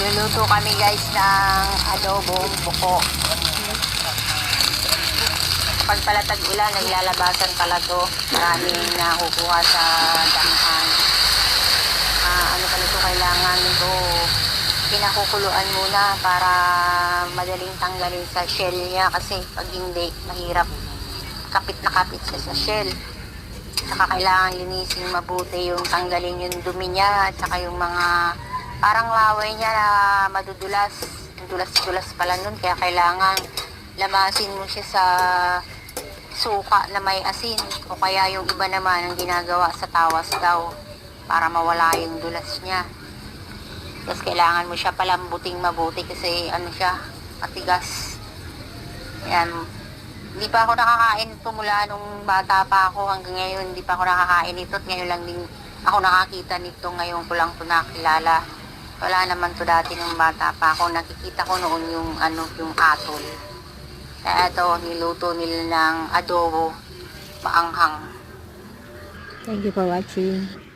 Magluluto kami guys ng adobong buko. Pag pala tag-ulan, naglalabasan pala to. Maraming nakukuha sa damihan. Ah, ano pala to kailangan ito pinakukuluan muna para madaling tanggalin sa shell niya kasi pag hindi, mahirap kapit na kapit siya sa shell. Saka kailangan linisin mabuti yung tanggalin yung dumi niya at saka yung mga parang laway niya na madudulas. Dulas-dulas pala nun kaya kailangan lamasin mo siya sa suka na may asin o kaya yung iba naman ang ginagawa sa tawas daw para mawala yung dulas niya. Tapos kailangan mo siya palambuting mabuti kasi ano siya, matigas. Yan. Hindi pa ako nakakain ito mula nung bata pa ako hanggang ngayon. Hindi pa ako nakakain ito at ngayon lang din ako nakakita nito. Ngayon ko lang ito nakilala. Wala naman to dati nung bata pa ako. Nakikita ko noon yung ano, yung atol. Kaya ito, niluto nila ng adobo, maanghang. Thank you for watching.